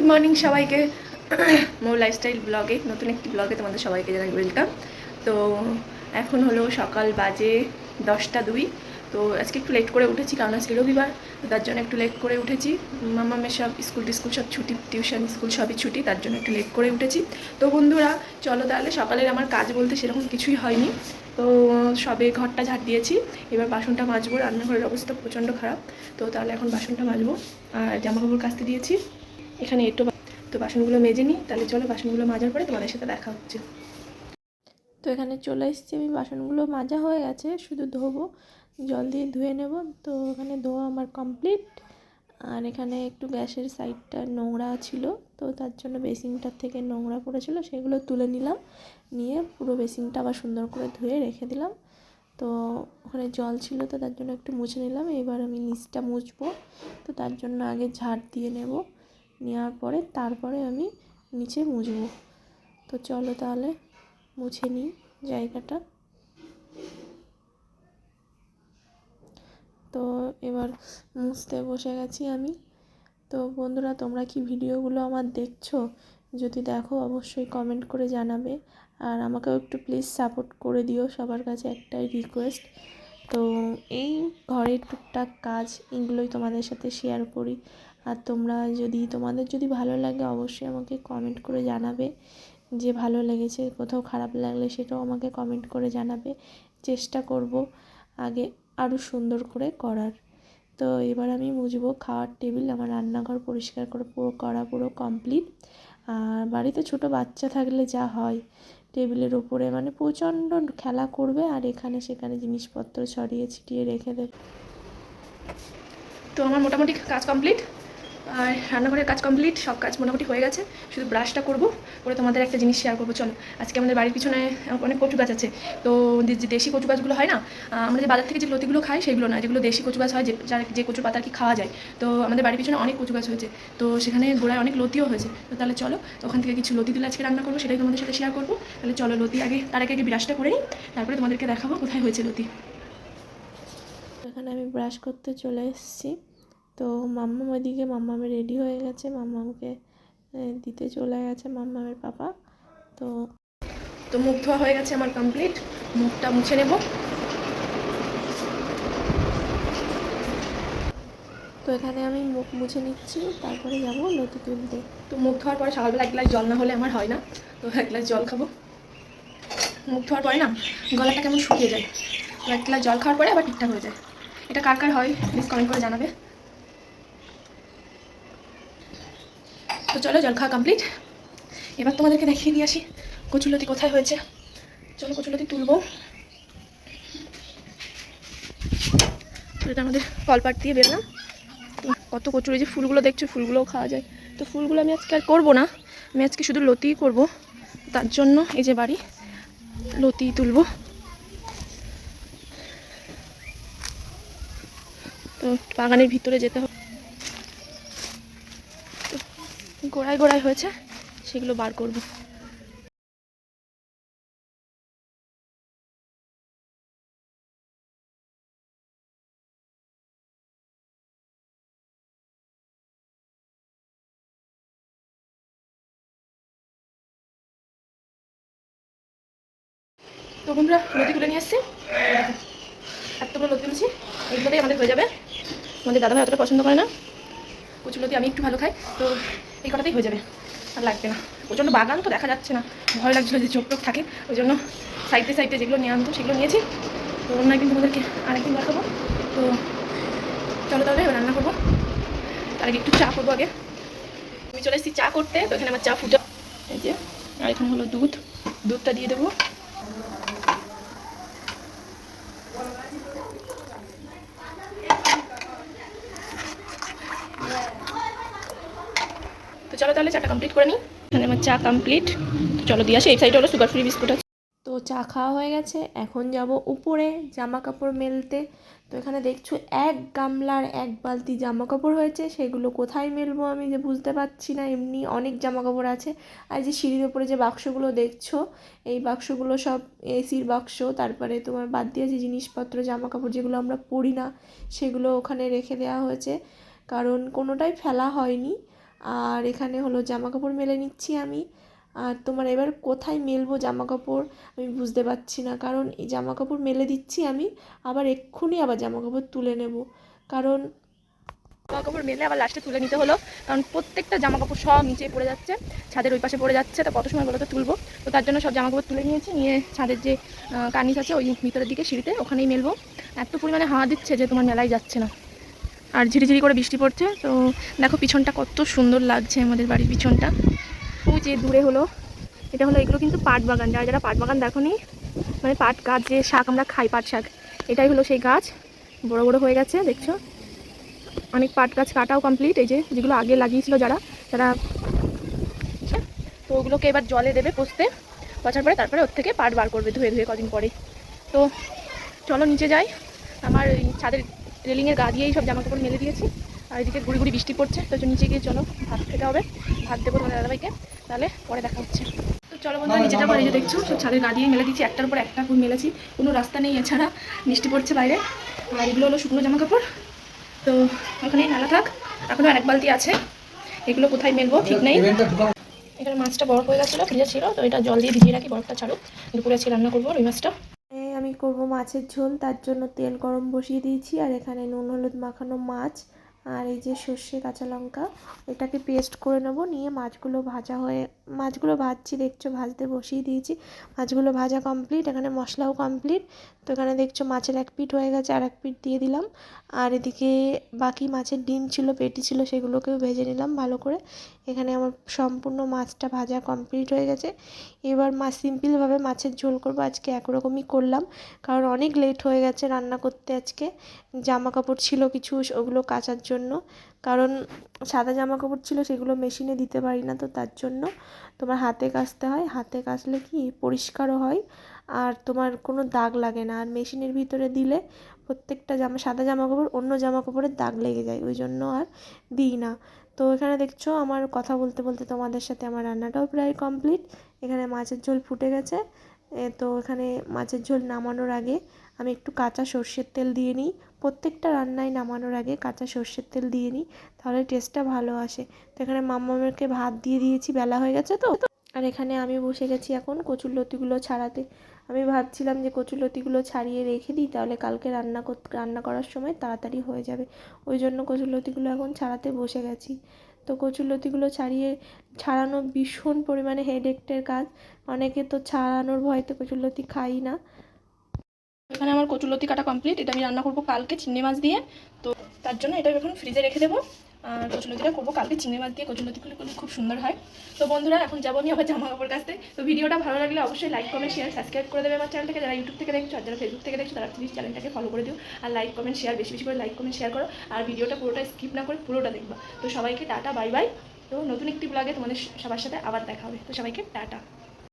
Good morning সবাইকে। মোর lifestyle ব্লগে নতুন একটি ব্লগে তোমাদের সবাইকে জানাই ওয়েলকাম তো এখন হলো সকাল বাজে দশটা দুই। তো আজকে একটু লেট করে উঠেছি কারণ আজকে রবিবার তার জন্য একটু লেট করে উঠেছি। মামা মামামের সব স্কুল টিস্কুল সব ছুটি টিউশন স্কুল সবই ছুটি, তার জন্য একটু লেট করে উঠেছি। তো বন্ধুরা, চলো তাহলে সকালের আমার কাজ বলতে সেরকম কিছুই হয়নি। তো সবে ঘরটা ঝাড় দিয়েছি, এবার বাসনটা মাজবো, রান্নাঘরের অবস্থা প্রচণ্ড খারাপ। তো তাহলে এখন বাসনটা মাজবো, আর জামা কাপড় কাচতে দিয়েছি। এখানে একটু তো বাসনগুলো মেজে নিই, তাহলে চলো বাসনগুলো মাজার পরে তোমাদের সাথে দেখা হচ্ছে। তো এখানে চলে এসেছি আমি, বাসনগুলো মাজা হয়ে গেছে, শুধু ধোবো, জল দিয়ে ধুয়ে নেব। তো এখানে ধোয়া আমার কমপ্লিট। আর এখানে একটু গ্যাসের সাইডটা নোংরা ছিল, তো তার জন্য বেসিনটার থেকে নোংরা পড়েছিল, সেগুলো তুলে নিলাম। নিয়ে পুরো বেসিনটা আবার সুন্দর করে ধুয়ে রেখে দিলাম। তো ওখানে জল ছিল, তো তার জন্য একটু মুছে নিলাম। এবার আমি নিচটা মুছবো, তো তার জন্য আগে ঝাড় দিয়ে নেব। নেওয়ার পরে তারপরে আমি নিচে মুছবো। তো চলো তাহলে মুছে নিই জায়গাটা। তো এবার মুছতে বসে গেছি আমি। তো বন্ধুরা, তোমরা কি ভিডিওগুলো আমার দেখছ? যদি দেখো, অবশ্যই কমেন্ট করে জানাবে। আর আমাকেও একটু প্লিজ সাপোর্ট করে দিও সবার কাছে একটাই রিকোয়েস্ট তো এই ঘরের টুকটাক কাজ এগুলোই তোমাদের সাথে শেয়ার করি। আর তোমরা যদি, তোমাদের যদি ভালো লাগে অবশ্যই আমাকে কমেন্ট করে জানাবে। যে ভালো লেগেছে, কোথাও খারাপ লাগলে সেটাও আমাকে কমেন্ট করে জানাবে। চেষ্টা করব আগে আরও সুন্দর করে করার। তো এবার আমি মুছবো খাওয়ার টেবিল, আমার রান্নাঘর পরিষ্কার করে পুরো, করা পুরো কমপ্লিট আর বাড়িতে ছোট বাচ্চা থাকলে যা হয়, টেবিলের উপরে মানে প্রচণ্ড খেলা করবে আর এখানে সেখানে জিনিসপত্র ছড়িয়ে ছিটিয়ে রেখে দেবে। তো আমার মোটামুটি কাজ কমপ্লিট আর রান্নাঘরের কাজ কমপ্লিট সব কাজ মোটামুটি হয়ে গেছে। শুধু ব্রাশটা করব, করে তোমাদের একটা জিনিস শেয়ার করব, চলো। আজকে আমাদের বাড়ির পিছনে অনেক কচু গাছ আছে। তো যে দেশি কচু গাছগুলো হয় না আমরা যে বাজার থেকে যে লতিগুলো খাই, সেগুলো না, যেগুলো দেশি কচু গাছ হয়, যে, যার যে কচু পাতা কি খাওয়া যায়। তো আমাদের বাড়ির পিছনে অনেক কচু গাছ হয়েছে। তো সেখানে গোড়ায় অনেক লতিও হয়েছে। তো তাহলে চলো, ওখান থেকে কিছু লতি দিলে আজকে রান্না করব, সেটাই তোমাদের সাথে শেয়ার করব। তাহলে চলো, লতি আগে, তার আগে আগে ব্রাশটা করে নিই, তারপরে তোমাদেরকে দেখাবো কোথায় হয়েছে লতি। এখানে আমি ব্রাশ করতে চলে এসেছি। তো মাম্মাম ওইদিকে মাম্মামে রেডি হয়ে গেছে মাম্মামকে দিতে চলে গেছে মাম্মামের পাপা। তো তো মুখ ধোয়া হয়ে গেছে আমার কমপ্লিট মুখটা মুছে নেব। তো এখানে আমি মুখ মুছে নিচ্ছি তারপরে যাব লতি তুলতে। তো মুখ ধোয়ার পরে সকালবেলা এক গ্লাস জল না হলে আমার হয় না। তো এক গ্লাস জল খাব। মুখ ধোয়ার পরে না গলাটা কেমন শুকিয়ে যায়। তো এক গ্লাস জল খাওয়ার পরে আবার ঠিকঠাক হয়ে যায়। এটা কার কার হয় প্লিজ কমেন্ট করে জানাবে। তো চলো, জল খাওয়া কমপ্লিট এবার তোমাদেরকে দেখিয়ে দিয়ে আসি কচুলতি কোথায় হয়েছে। চলো কচুলতি তুলবো। এটা আমাদের কলপাট দিয়ে বেরলাম। কত কচুরি যে ফুলগুলো দেখছ, ফুলগুলোও খাওয়া যায়। তো ফুলগুলো আমি আজকে আর করব না। আমি আজকে শুধু লতিই করব। তার জন্য এই যে বাড়ি, লতি তুলবো। তো বাগানের ভিতরে যেতে হবে তো গোড়ায় গোড়ায় হয়েছে, সেগুলো বার করব। তো বন্ধুরা লতি তুলে নিয়ে এসছি। এতগুলো লতি তুলছি এইগুলোতেই আমাদের হয়ে যাবে। আমাদের দাদাভাই অতটা পছন্দ করে না। কচু লতি আমি একটু ভালো খাই। তো এই কটাতেই হয়ে যাবে। আর লাগবে না। প্রচণ্ড বাগান তো দেখা যাচ্ছে না। ভয় লাগছিল যে চোখ টোক থাকে। ওই জন্য সাইডে সাইডে যেগুলো নিয়ে আনতো সেগুলো নিয়েছি। তো অন্য একদিন তোমাদেরকে আরেকদিন দেখাবো। তো চলো তাহলে রান্না করব। তার আগে একটু চা করব আগে। আমি চলে এসেছি চা করতে। তো এখানে আমার চা ফুটা এই যে, আর এখানে হলো দুধ। দুধটা দিয়ে দেবো। তাহলে চাটা কমপ্লিট করে নিই। এখানে আমার চা কমপ্লিট চলো দিয়ে আসি। এই সাইডে হলো সুগার ফ্রি বিস্কুট আছে। তো চা খাওয়া হয়ে গেছে। এখন যাব উপরে জামা কাপড় মেলতে। তো এখানে দেখছ এক গামলার এক বালতি জামা কাপড় হয়েছে। সেগুলো কোথায় মেলবো আমি যে বুঝতে পারছি না। এমনি অনেক জামা কাপড় আছে। আর যে সিঁড়ির ওপরে যে বাক্সগুলো দেখছ, এই বাক্সগুলো সব এসির বাক্স। তারপরে তোমার বাদ দিয়ে যে জিনিসপত্র জামা কাপড় যেগুলো আমরা পরি না, সেগুলো ওখানে রেখে দেওয়া হয়েছে। কারণ কোনোটাই ফেলা হয়নি। আর এখানে হলো জামা কাপড় মেলে নিচ্ছি আমি। আর তোমার এবার কোথায় মেলবো জামা কাপড় আমি বুঝতে পারছি না। কারণ এই জামা কাপড় মেলে দিচ্ছি আমি আবার এক্ষুনি আবার জামা কাপড় তুলে নেব। কারণ জামা কাপড় মেলে আবার লাস্টে তুলে নিতে হলো। কারণ প্রত্যেকটা জামা কাপড় সব নিচে পড়ে যাচ্ছে ছাদের ওই পাশে পড়ে যাচ্ছে। তো কত সময় বলো তো তুলবো? তো তার জন্য সব জামা কাপড় তুলে নিয়েছি নিয়ে ছাদের যে আহ, কার্নিস আছে ওই ভিতরের দিকে সিঁড়িতে ওখানেই মেলবো। এত পরিমাণে হাওয়া দিচ্ছে যে তোমার মেলায় যাচ্ছে না। আর ঝিরিঝিরি করে বৃষ্টি পড়ছে, তো দেখো পিছনটা কত সুন্দর লাগছে আমাদের বাড়ির পিছনটা। ওই যে দূরে হলো, এটা হলো এগুলো কিন্তু পাট বাগান। যারা যারা পাট বাগান দেখো নি মানে পাট গাছ, যে শাক আমরা খাই, পাট শাক, এটাই হলো সেই গাছ। বড় বড় হয়ে গেছে, দেখছ? অনেক পাট গাছ কাটাও কমপ্লিট এই যে যেগুলো আগে লাগিয়েছিল যারা, তারা তো ওগুলোকে এবার জলে দেবে পোস্তে, পচার পরে তারপরে ওর থেকে পাট বার করবে ধুয়ে ধুয়ে কদিন পরে। তো চলো নিচে যাই, আমার ছাদের রেলিংয়ের গা দিয়েই সব জামা কাপড় মেলে দিয়েছি। আর এদিকে গুড়ি গুড়ি বৃষ্টি পড়ছে তো নিচে গিয়ে চলো ভাত খেতে হবে। ভাত দেবো তোমাদের দাদাভাইকে তাহলে পরে দেখা হচ্ছে। তো চলো বন্ধুরা নিচে যাব এই যে দেখছ সব ছাদের গা দিয়ে মেলে দিচ্ছি একটার পর একটা ফুল মেলেছি। কোনো রাস্তা নেই এছাড়া বৃষ্টি পড়ছে বাইরে। আর এগুলো হলো শুকনো জামা কাপড়। তো ওখানেই নালা থাক এখনও অনেক বালতি আছে। এগুলো কোথায় মেলবো ঠিক নেই। এখানে মাছটা বরফ হয়ে গেছিল ফ্রিজে ছিল তো এটা জল দিয়ে ভিজিয়ে রাখি বরফটা ছাড়ুক। দুপুরে আজকে রান্না করব ওই মাছটা। করব মাছের ঝোল, তার জন্য তেল গরম বসিয়ে দিয়েছি, আর এখানে নুন, হলুদ মাখানো মাছ আর এই যে সর্ষে, কাঁচা লঙ্কা, এটাকে পেস্ট করে নেব। নিয়ে মাছগুলো ভাজা হয়ে মাছগুলো ভাজছি, দেখছ, ভাজতে বসিয়ে দিয়েছি। মাছগুলো ভাজা কমপ্লিট এখানে মশলাও কমপ্লিট তো এখানে দেখছ, মাছের এক পিঠ হয়ে গেছে আর এক পিঠ দিয়ে দিলাম। আর এদিকে বাকি মাছের ডিম ছিল, পেটি ছিল, সেগুলোকেও ভেজে নিলাম ভালো করে। এখানে আমার সম্পূর্ণ মাছটা ভাজা কমপ্লিট হয়ে গেছে। এবার মাছ সিম্পলভাবে মাছের ঝোল করব। আজকে একরকমই করলাম, কারণ অনেক লেট হয়ে গেছে রান্না করতে আজকে। জামা কাপড় ছিল কিছু, ওগুলো কাচার জন্য। কারণ সাদা জামা কাপড় ছিল, সেগুলো মেশিনে দিতে পারি না, তো তার জন্য তোমার হাতে কাচতে হয়। হাতে কাচলে কি পরিষ্কারও হয় আর তোমার কোনো দাগ লাগে না। আর মেশিনের ভিতরে দিলে প্রত্যেকটা জামা, সাদা জামা কাপড় অন্য জামা কাপড়ের দাগ লেগে যায়, ওই জন্য আর দিই না। তো এখানে দেখছ, আমার কথা বলতে বলতে তোমাদের সাথে আমার রান্নাটাও প্রায় কমপ্লিট এখানে মাছের ঝোল ফুটে গেছে। তো এখানে মাছের ঝোল নামানোর আগে আমি একটু কাঁচা সর্ষের তেল দিয়ে নিই। প্রত্যেকটা রান্নায় নামানোর আগে কাঁচা সর্ষের তেল দিয়ে নিই, তাহলে টেস্টটা ভালো আসে। তো এখানে মাম্মামেরকে ভাত দিয়ে দিয়েছি, বেলা হয়ে গেছে তো। আর এখানে আমি বসে গেছি এখন কচুর লতিগুলো ছাড়াতে। আমি ভাবছিলাম যে কচুর লতিগুলো ছাড়িয়ে রেখে দিই, তাহলে কালকে রান্না রান্না করার সময় তাড়াতাড়ি হয়ে যাবে। ওই জন্য কচুর লতিগুলো এখন ছাড়াতে বসে গেছি। তো কচুর লতিগুলো ছাড়িয়ে ছাড়ানো ভীষণ পরিমাণে হেডেকটের কাজ। অনেকে তো ছাড়ানোর ভয়তে কচুর লতি খাই না। এখানে আমার কচুরলতি কাটা কমপ্লিট এটা আমি রান্না করব কালকে, চিংড়ি মাছ দিয়ে। তো তার জন্য এটা এখন ফ্রিজে রেখে দেবো। আর কচুলতিটা করব কালকে, চিংড়ি মাছ দিয়ে কচুলতিগুলো করলে খুব সুন্দর হয়। তো বন্ধুরা, এখন যাব আমি আবার জামা কাপড় কাচতে। তো ভিডিওটা ভালো লাগলে অবশ্যই লাইক কমেন্ট শেয়ার সাবস্ক্রাইব করে দেবে আমার চ্যানেলটাকে যারা ইউটিউব থেকে দেখছ আর যারা ফেসবুক থেকে দেখছ, তারা প্লিজ চ্যানেলটাকে ফলো করে দিও। আর লাইক কমেন্ট শেয়ার বেশি বেশি করে লাইক কমেন্ট শেয়ার করো। আর ভিডিওটা পুরোটা স্কিপ না করে পুরোটা দেখবা। তো সবাইকে টাটা বাই বাই তো নতুন একটি ব্লগে তোমাদের সবার সাথে আবার দেখা হবে। তো সবাইকে টাটা।